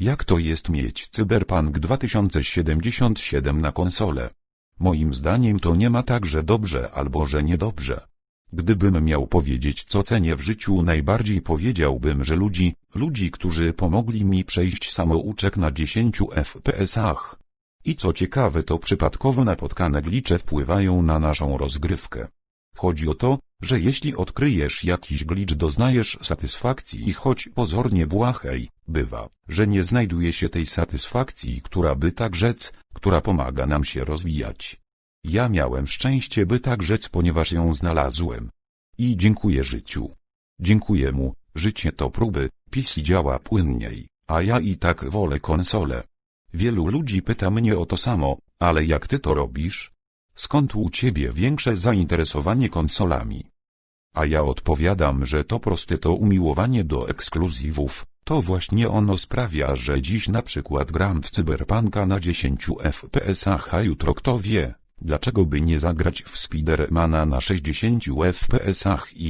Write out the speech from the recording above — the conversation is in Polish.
Jak to jest mieć Cyberpunk 2077 na konsolę? Moim zdaniem to nie ma tak, że dobrze albo że niedobrze. Gdybym miał powiedzieć co cenię w życiu najbardziej powiedziałbym, że ludzi, ludzi, którzy pomogli mi przejść samouczek na 10 FPS-ach. I co ciekawe to przypadkowo napotkane glicze wpływają na naszą rozgrywkę. Chodzi o to, że jeśli odkryjesz jakiś glitch doznajesz satysfakcji i choć pozornie błahej, bywa, że nie znajduje się tej satysfakcji, która by tak rzec, która pomaga nam się rozwijać. Ja miałem szczęście by tak rzec ponieważ ją znalazłem. I dziękuję życiu. Dziękuję mu, życie to próby, PC działa płynniej, a ja i tak wolę konsolę. Wielu ludzi pyta mnie o to samo, ale jak ty to robisz? Skąd u ciebie większe zainteresowanie konsolami? A ja odpowiadam, że to proste to umiłowanie do ekskluzywów, to właśnie ono sprawia, że dziś na przykład gram w Cyberpunka na 10 FPS-ach, a jutro kto wie, dlaczego by nie zagrać w Spidermana na 60 FPS-ach i